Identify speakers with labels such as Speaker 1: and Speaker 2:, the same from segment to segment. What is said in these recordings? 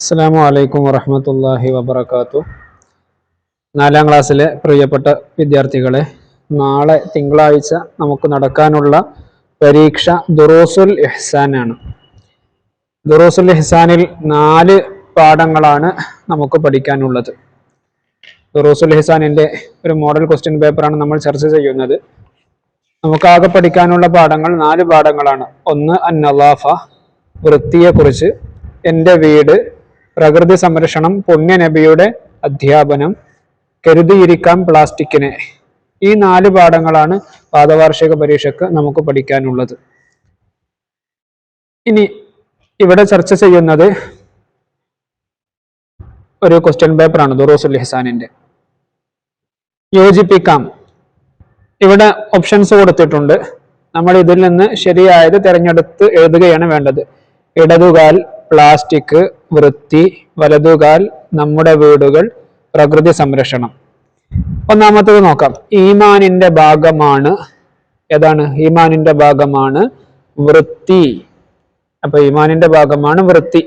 Speaker 1: അസ്സാമു അലൈക്കും വറഹമത്തല്ലാഹി വബർക്കാത്തു നാലാം ക്ലാസ്സിലെ പ്രിയപ്പെട്ട വിദ്യാർത്ഥികളെ നാളെ തിങ്കളാഴ്ച നമുക്ക് നടക്കാനുള്ള പരീക്ഷ ദുറൂസുൽ ഇഹ്സാനാണ് ദുറൂസുൽ ഇഹ്സാനിൽ നാല് പാഠങ്ങളാണ് നമുക്ക് പഠിക്കാനുള്ളത്. ദുറൂസുൽ ഇഹ്സാനിന്റെ ഒരു മോഡൽ ക്വസ്റ്റ്യൻ പേപ്പറാണ് നമ്മൾ ചർച്ച ചെയ്യുന്നത്. നമുക്കാകെ പഠിക്കാനുള്ള പാഠങ്ങൾ നാല് പാഠങ്ങളാണ്. ഒന്ന് അന്നലാഫ വൃത്തിയെക്കുറിച്ച് എന്റെ വീട് പ്രകൃതി സംരക്ഷണം പുണ്യനബിയുടെ അധ്യാപനം കരുതിയിരിക്കാം പ്ലാസ്റ്റിക്കിനെ. ഈ നാല് പാഠങ്ങളാണ് പാദവാർഷിക പരീക്ഷയ്ക്ക് നമുക്ക് പഠിക്കാനുള്ളത്. ഇനി ഇവിടെ ചർച്ച ചെയ്യുന്നത് ഒരു ക്വസ്റ്റ്യൻ പേപ്പറാണ് ദുറൂസുൽ ഹിസാനിന്റെ യോജിപ്പിക്കാം. ഇവിടെ ഓപ്ഷൻസ് കൊടുത്തിട്ടുണ്ട്. നമ്മൾ ഇതിൽ നിന്ന് ശരിയായത് തിരഞ്ഞെടുത്ത് എഴുതുകയാണ് വേണ്ടത്. ഇടതുകാൽ പ്ലാസ്റ്റിക് വൃത്തി വലതുകാൽ നമ്മുടെ വീടുകൾ പ്രകൃതി സംരക്ഷണം. ഒന്നാമത്തത് നോക്കാം. ഈമാനിന്റെ ഭാഗമാണ് ഏതാണ്? ഈമാനിന്റെ ഭാഗമാണ് വൃത്തി. അപ്പൊ ഈമാനിന്റെ ഭാഗമാണ് വൃത്തി.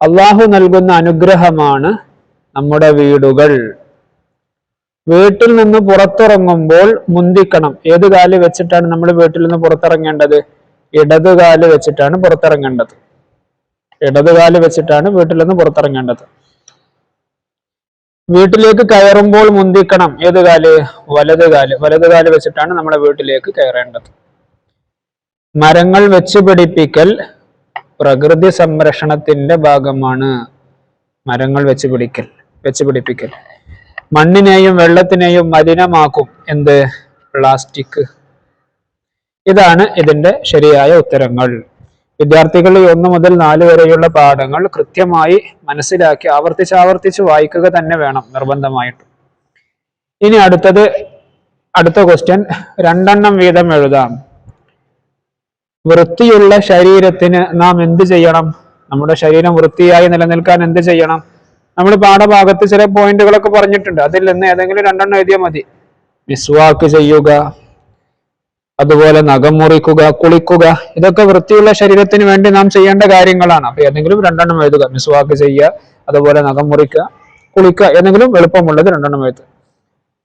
Speaker 1: അള്ളാഹു നൽകുന്ന അനുഗ്രഹമാണ് നമ്മുടെ വീടുകൾ. വീട്ടിൽ നിന്ന് പുറത്തിറങ്ങുമ്പോൾ മുന്തിക്കണം. ഏത് കാൽ വെച്ചിട്ടാണ് നമ്മൾ വീട്ടിൽ നിന്ന് പുറത്തിറങ്ങേണ്ടത്? ഇടതുകാൽ വെച്ചിട്ടാണ് പുറത്തിറങ്ങേണ്ടത്. ഇടതുകാൽ വെച്ചിട്ടാണ് വീട്ടിൽ നിന്ന് പുറത്തിറങ്ങേണ്ടത്. വീട്ടിലേക്ക് കയറുമ്പോൾ മുന്തിക്കണം. ഏത് കാൽ? വലത് കാൽ. വലത് കാൽ വെച്ചിട്ടാണ് നമ്മുടെ വീട്ടിലേക്ക് കയറേണ്ടത്. മരങ്ങൾ വെച്ച് പിടിപ്പിക്കൽ പ്രകൃതി സംരക്ഷണത്തിന്റെ ഭാഗമാണ് മരങ്ങൾ വെച്ച് പിടിക്കൽ വെച്ച് പിടിപ്പിക്കൽ. മണ്ണിനെയും വെള്ളത്തിനെയും മലിനമാക്കും. എന്ത്? പ്ലാസ്റ്റിക്. ഇതാണ് ഇതിന്റെ ശരിയായ ഉത്തരങ്ങൾ. വിദ്യാർത്ഥികൾ ഒന്ന് മുതൽ നാല് വരെയുള്ള പാഠങ്ങൾ കൃത്യമായി മനസ്സിലാക്കി ആവർത്തിച്ച് ആവർത്തിച്ച് വായിക്കുക തന്നെ വേണം നിർബന്ധമായിട്ട്. ഇനി അടുത്തത് അടുത്ത ക്വസ്റ്റ്യൻ രണ്ടെണ്ണം വീതം എഴുതാം. വൃത്തിയുള്ള ശരീരത്തിന് നാം എന്ത് ചെയ്യണം? നമ്മുടെ ശരീരം വൃത്തിയായി നിലനിൽക്കാൻ എന്ത് ചെയ്യണം? നമ്മൾ പാഠഭാഗത്ത് ചില പോയിന്റുകളൊക്കെ പറഞ്ഞിട്ടുണ്ട്. അതിൽ നിന്ന് ഏതെങ്കിലും രണ്ടെണ്ണം എഴുതിയാൽ മതി. മിസ്വാക്ക് ചെയ്യുക. അതുപോലെ നഖം മുറിക്കുക കുളിക്കുക ഇതൊക്കെ വൃത്തിയുള്ള ശരീരത്തിന് വേണ്ടി നാം ചെയ്യേണ്ട കാര്യങ്ങളാണ്. അപ്പൊ ഏതെങ്കിലും രണ്ടെണ്ണം എഴുതുക. മിസ്വാക്ക് ചെയ്യുക അതുപോലെ നഖം മുറിക്കുക കുളിക്കുക ഏതെങ്കിലും എളുപ്പമുള്ളത് രണ്ടെണ്ണം എഴുതുക.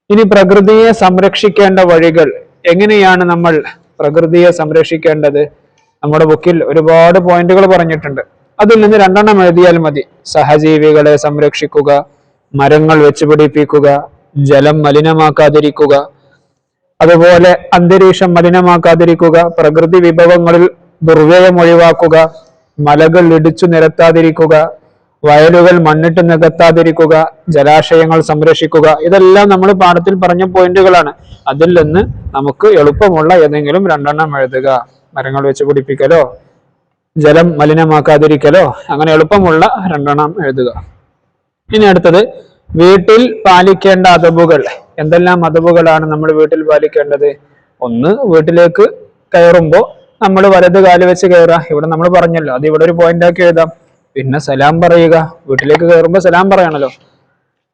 Speaker 1: ഇനി പ്രകൃതിയെ സംരക്ഷിക്കേണ്ട വഴികൾ എങ്ങനെയാണ് നമ്മൾ പ്രകൃതിയെ സംരക്ഷിക്കേണ്ടത്? നമ്മുടെ ബുക്കിൽ ഒരുപാട് പോയിന്റുകൾ പറഞ്ഞിട്ടുണ്ട്. അതിൽ നിന്ന് രണ്ടെണ്ണം എഴുതിയാൽ മതി. സഹജീവികളെ സംരക്ഷിക്കുക മരങ്ങൾ വെച്ചുപിടിപ്പിക്കുക ജലം മലിനമാക്കാതിരിക്കുക അതുപോലെ അന്തരീക്ഷം മലിനമാക്കാതിരിക്കുക പ്രകൃതി വിഭവങ്ങളിൽ ദുർവ്യയം ഒഴിവാക്കുക മലകൾ ഇടിച്ചു നിരത്താതിരിക്കുക വയലുകൾ മണ്ണിട്ട് നികത്താതിരിക്കുക ജലാശയങ്ങൾ സംരക്ഷിക്കുക ഇതെല്ലാം നമ്മൾ പാഠത്തിൽ പറഞ്ഞ പോയിന്റുകളാണ്. അതിൽ നിന്ന് നമുക്ക് എളുപ്പമുള്ള ഏതെങ്കിലും രണ്ടെണ്ണം എഴുതുക. മരങ്ങൾ വെച്ച് പിടിപ്പിക്കലോ ജലം മലിനമാക്കാതിരിക്കലോ അങ്ങനെ എളുപ്പമുള്ള രണ്ടെണ്ണം എഴുതുക. ഇനി അടുത്തത് വീട്ടിൽ പാലിക്കേണ്ട അതവുകൾ എന്തെല്ലാം അതവുകളാണ് നമ്മൾ വീട്ടിൽ പാലിക്കേണ്ടത്? ഒന്ന് വീട്ടിലേക്ക് കയറുമ്പോൾ നമ്മൾ വലത് കാൽ വെച്ച് കയറുക. ഇവിടെ നമ്മൾ പറഞ്ഞല്ലോ അത് ഇവിടെ ഒരു പോയിന്റ് ആക്കി എഴുതാം. പിന്നെ സലാം പറയുക. വീട്ടിലേക്ക് കയറുമ്പോൾ സലാം പറയണല്ലോ.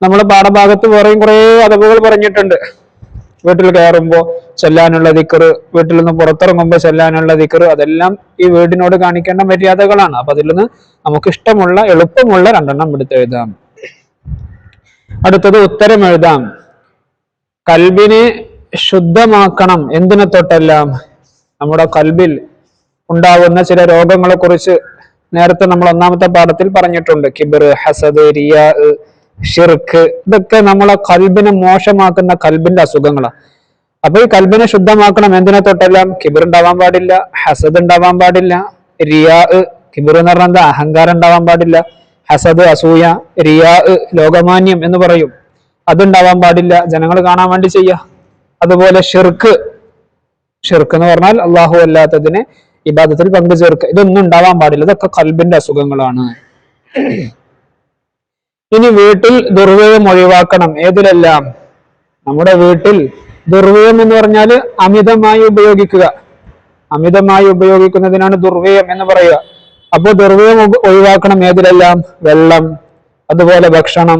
Speaker 1: നമ്മൾ പാഠഭാഗത്ത് വേറെയും കുറേ അതവുകൾ പറഞ്ഞിട്ടുണ്ട്. വീട്ടിൽ കയറുമ്പോൾ ചെല്ലാനുള്ള ദിക്കറ് വീട്ടിൽ നിന്ന് പുറത്തിറങ്ങുമ്പോൾ ചെല്ലാനുള്ള ദിക്കറ് അതെല്ലാം ഈ വീടിനോട് കാണിക്കേണ്ട മര്യാദകളാണ്. അപ്പൊ അതിൽ നിന്ന് നമുക്ക് ഇഷ്ടമുള്ള എളുപ്പമുള്ള രണ്ടെണ്ണം എടുത്ത് എഴുതാം. അടുത്തത് ഉത്തരം എഴുതാം. കൽബിനെ ശുദ്ധമാക്കണം എന്തിനെ തൊട്ടെല്ലാം? നമ്മുടെ കൽബിൽ ഉണ്ടാവുന്ന ചില രോഗങ്ങളെ കുറിച്ച് നേരത്തെ നമ്മൾ ഒന്നാമത്തെ പാഠത്തിൽ പറഞ്ഞിട്ടുണ്ട്. കിബിർ ഹസദ് റിയാ ഷിർക്ക്. ഇതൊക്കെ നമ്മളെ കൽബിനെ മോശമാക്കുന്ന കൽബിന്റെ അസുഖങ്ങളാണ് അപ്പൊ ഈ കൽബിനെ ശുദ്ധമാക്കണം എന്തിനെ തൊട്ടെല്ലാം? കിബിർ ഉണ്ടാവാൻ പാടില്ല ഹസദ് ഉണ്ടാവാൻ പാടില്ല റിയാ കിബിർ എന്ന് പറഞ്ഞാൽ അഹങ്കാരം ഉണ്ടാവാൻ പാടില്ല. ഹസദ് അസൂയ റിയാ ലോകമാന്യം എന്ന് പറയും. അതുണ്ടാവാൻ പാടില്ല. ജനങ്ങൾ കാണാൻ വേണ്ടി ചെയ്യ അതുപോലെ ഷിർക്ക് ഷിർക്ക് എന്ന് പറഞ്ഞാൽ അള്ളാഹു അല്ലാത്തതിനെ ഇബാദത്തിൽ പങ്കു ചേർക്കുക ഇതൊന്നും ഉണ്ടാവാൻ പാടില്ല. ഇതൊക്കെ കൽബിന്റെ അസുഖങ്ങളാണ്. ഇനി വീട്ടിൽ ദുർവ്യയം ഒഴിവാക്കണം. ഏതിലെല്ലാം? നമ്മുടെ വീട്ടിൽ ദുർവ്യയം എന്ന് പറഞ്ഞാൽ അമിതമായി ഉപയോഗിക്കുക. അമിതമായി ഉപയോഗിക്കുന്നതിനാണ് ദുർവ്യയം എന്ന് പറയുക. അപ്പോൾ ദുർവ്യയം ഒഴിവാക്കണം. ഏതിലെല്ലാം? വെള്ളം അതുപോലെ ഭക്ഷണം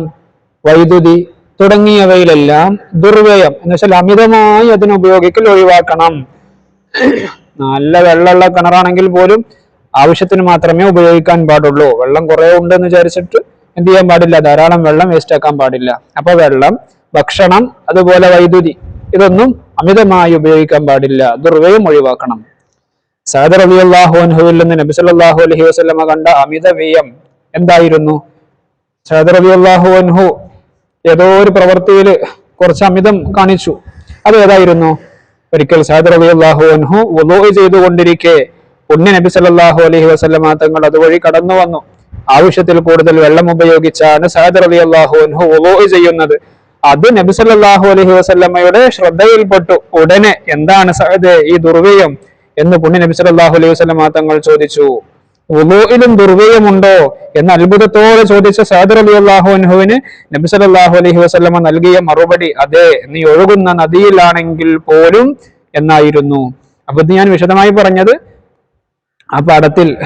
Speaker 1: വൈദ്യുതി തുടങ്ങിയവയിലെല്ലാം ദുർവ്യയം. എന്ന് വെച്ചാൽ അമിതമായി അതിന് ഉപയോഗിക്കൽ ഒഴിവാക്കണം. നല്ല വെള്ളമുള്ള കിണറാണെങ്കിൽ പോലും ആവശ്യത്തിന് മാത്രമേ ഉപയോഗിക്കാൻ പാടുള്ളൂ. വെള്ളം കുറെ ഉണ്ടെന്ന് വിചാരിച്ചിട്ട് എന്ത് ചെയ്യാൻ പാടില്ല. ധാരാളം വെള്ളം വേസ്റ്റ് ആക്കാൻ പാടില്ല. അപ്പൊ വെള്ളം ഭക്ഷണം അതുപോലെ വൈദ്യുതി ഇതൊന്നും അമിതമായി ഉപയോഗിക്കാൻ പാടില്ല. ദുർവ്യയം ഒഴിവാക്കണം. സഅദ് അള്ളാഹു അൻഹുവിൽ നിന്ന് നബി സല്ലല്ലാഹു അലഹി വസ്ലമ കണ്ട അമിത വ്യയം എന്തായിരുന്നു? സഅദ് അള്ളാഹു അൻഹു ഏതോ ഒരു പ്രവൃത്തിയിൽ കുറച്ച് അമിതം കാണിച്ചു. അത് ഏതായിരുന്നു ഒരിക്കൽ സഹദർ അലി അള്ളാഹു അൻഹു വലോ ചെയ്തുകൊണ്ടിരിക്കെ ഉണ്ണി നബി സല്ലല്ലാഹു അലഹി വസല്ലമ തങ്ങൾ അതുവഴി കടന്നു വന്നു. ആവശ്യത്തിൽ കൂടുതൽ വെള്ളം ഉപയോഗിച്ചാണ് സഹദർ അലി അള്ളാഹു അൻഹു വലോ ചെയ്യുന്നത്. അത് നബി സല്ലല്ലാഹു അലഹി വസല്ലമയുടെ ശ്രദ്ധയിൽപ്പെട്ടു. ഉടനെ എന്താണ് സഹദ് ഈ ദുർവ്യയം? എന്ന് പുണ്യ നബി സല്ലല്ലാഹു അലൈഹി വസല്ലമ തങ്ങൾ ചോദിച്ചു. വുളൂയിലും ദുർവ്യയമുണ്ടോ എന്ന് അത്ഭുതത്തോടെ ചോദിച്ച സാദർ അലി അള്ളാഹു നബി സല്ലല്ലാഹു അലൈഹി വസല്ലമ നൽകിയ മറുപടി അതെ. നീ ഒഴുകുന്ന നദിയിലാണെങ്കിൽ പോലും എന്നായിരുന്നു. അപ്പൊ ഇത് ഞാൻ വിശദമായി പറഞ്ഞത് ആ പാഠത്തിൽ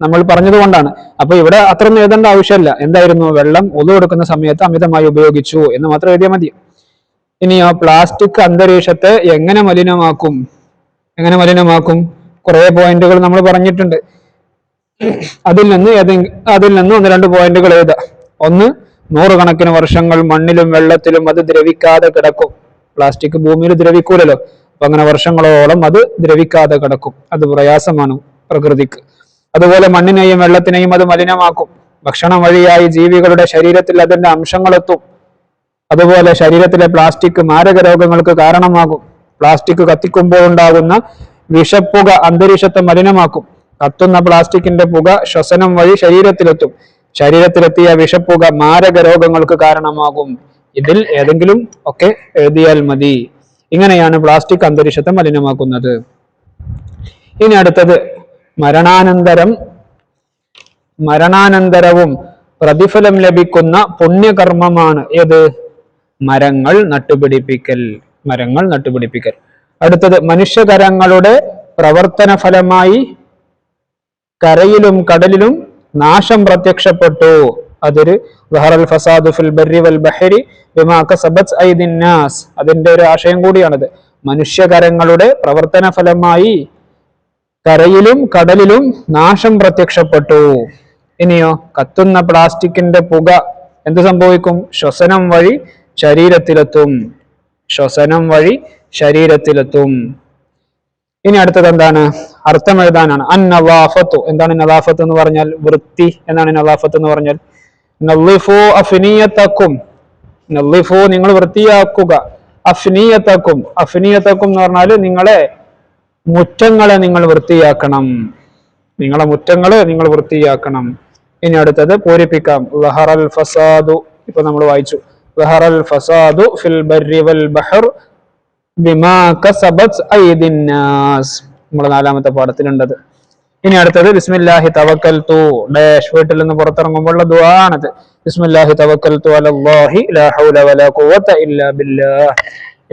Speaker 1: നമ്മൾ പറഞ്ഞതുകൊണ്ടാണ്. അപ്പൊ ഇവിടെ അത്ര എഴുതേണ്ട ആവശ്യമില്ല. എന്തായിരുന്നു? വെള്ളം ഒതു കൊടുക്കുന്ന സമയത്ത് അമിതമായി ഉപയോഗിച്ചു എന്ന് മാത്രം എഴുതിയാൽ മതി. ഇനി ആ പ്ലാസ്റ്റിക് അന്തരീക്ഷത്തെ എങ്ങനെ മലിനമാക്കും? എങ്ങനെ മലിനമാക്കും? കുറെ പോയിന്റുകൾ നമ്മൾ പറഞ്ഞിട്ടുണ്ട്. അതിൽ നിന്ന് അതിൽ നിന്ന് ഒന്ന് രണ്ട് പോയിന്റുകൾ എഴുതാം ഒന്ന് നൂറുകണക്കിന് വർഷങ്ങൾ മണ്ണിലും വെള്ളത്തിലും അത് ദ്രവിക്കാതെ കിടക്കും. പ്ലാസ്റ്റിക് ഭൂമിയിൽ ദ്രവിക്കൂലല്ലോ. അപ്പൊ അങ്ങനെ വർഷങ്ങളോളം അത് ദ്രവിക്കാതെ കിടക്കും. അത് പ്രയാസമാണ് പ്രകൃതിക്ക്. അതുപോലെ മണ്ണിനെയും വെള്ളത്തിനെയും അത് മലിനമാക്കും. ഭക്ഷണം വഴിയായി ജീവികളുടെ ശരീരത്തിൽ അതിന്റെ അംശങ്ങളെത്തും. അതുപോലെ ശരീരത്തിലെ പ്ലാസ്റ്റിക് മാരക രോഗങ്ങൾക്ക് കാരണമാകും. പ്ലാസ്റ്റിക് കത്തിക്കുമ്പോൾ ഉണ്ടാകുന്ന വിഷപ്പുക അന്തരീക്ഷത്തെ മലിനമാക്കും. കത്തുന്ന പ്ലാസ്റ്റിക്കിന്റെ പുക ശ്വസനം വഴി ശരീരത്തിലെത്തും. ശരീരത്തിലെത്തിയ വിഷപ്പുക മാരക രോഗങ്ങൾക്ക് കാരണമാകും. ഇതിൽ ഏതെങ്കിലും ഒക്കെ എഴുതിയാൽ മതി. ഇങ്ങനെയാണ് പ്ലാസ്റ്റിക് അന്തരീക്ഷത്തെ മലിനമാക്കുന്നത്. ഇനി അടുത്തത് മരണാനന്തരം മരണാനന്തരവും പ്രതിഫലം ലഭിക്കുന്ന പുണ്യകർമ്മമാണ് ഏത്? മരങ്ങൾ നട്ടുപിടിപ്പിക്കൽ മരങ്ങൾ നട്ടുപിടിപ്പിക്കൽ. അടുത്തത് മനുഷ്യകരങ്ങളുടെ പ്രവർത്തന ഫലമായി കരയിലും കടലിലും നാശം പ്രത്യക്ഷപ്പെട്ടു. അതൊരു ബഹറൽ ഫസാദു ഫിൽ ബർരി വൽ ബഹരി ബിമാ കസബത് ഐദിൻ നാസ്. അതിന്റെ ഒരു ആശയം കൂടിയാണത്. മനുഷ്യകരങ്ങളുടെ പ്രവർത്തന ഫലമായി കരയിലും കടലിലും നാശം പ്രത്യക്ഷപ്പെട്ടു. ഇനിയോ കത്തുന്ന പ്ലാസ്റ്റിക്കിന്റെ പുക എന്ത് സംഭവിക്കും? ശ്വസനം വഴി ശരീരത്തിലെത്തും. ശ്വസനം വഴി ശരീരത്തിലെത്തും. ഇനി അടുത്തത് എന്താണ്? അർത്ഥം എഴുതാനാണ്. അൻ നവാഫത്തു എന്താണ് നവാഫത്ത് എന്ന് പറഞ്ഞാൽ? വൃത്തി എന്നാണ് നവാഫത്ത് എന്ന് പറഞ്ഞാൽ. നള്ളിഫു അഫിനിയത്തക്കും നള്ളിഫു നിങ്ങൾ വൃത്തിയാക്കുക. അഫ്നീയത്തക്കും അഫ്നീയത്തക്കും എന്ന് പറഞ്ഞാൽ നിങ്ങളെ മുറ്റങ്ങളെ നിങ്ങൾ വൃത്തിയാക്കണം. നിങ്ങളെ മുറ്റങ്ങളെ നിങ്ങൾ വൃത്തിയാക്കണം. ഇനി അടുത്തത് പൂരിപ്പിക്കാം. ലഹറൽ ഫസാദു. ഇപ്പൊ നമ്മൾ വായിച്ചു. ലഹറൽ ഫസാദു ഫിൽ ബർരി വൽ ബഹർ നമ്മുടെ നാലാമത്തെ പാഠത്തിലുണ്ടത്. ഇനി അടുത്തത് ബിസ്മില്ലാഹി തവക്കൽ തു ഡാഷ് വീട്ടിൽ നിന്ന് പുറത്തിറങ്ങുമ്പോഴുള്ള ദുആ ആണത് ബിസ്മില്ലാഹി തവക്കൽ തു അലല്ലാഹി ലാ ഹൗല വലാ ഖുവത ഇല്ലാ ബില്ലാഹ്.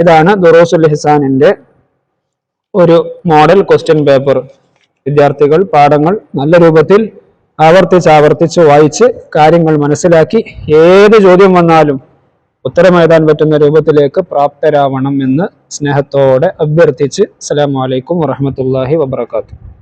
Speaker 1: ഇതാണ് ദുറൂസുൽ ഹിസാനിന്റെ ഒരു മോഡൽ ക്വസ്റ്റ്യൻ പേപ്പർ. വിദ്യാർത്ഥികൾ പാഠങ്ങൾ നല്ല രൂപത്തിൽ ആവർത്തിച്ച് ആവർത്തിച്ച് വായിച്ച് കാര്യങ്ങൾ മനസ്സിലാക്കി ഏത് ചോദ്യം വന്നാലും ഉത്തരം എഴുതാൻ പറ്റുന്ന രൂപത്തിലേക്ക് പ്രാപ്തരാവണം എന്ന് സ്നേഹത്തോടെ അഭ്യർത്ഥിച്ച് അസ്സലാമു അലൈക്കും വറഹ്മത്തുള്ളാഹി വബറകാതുഹു.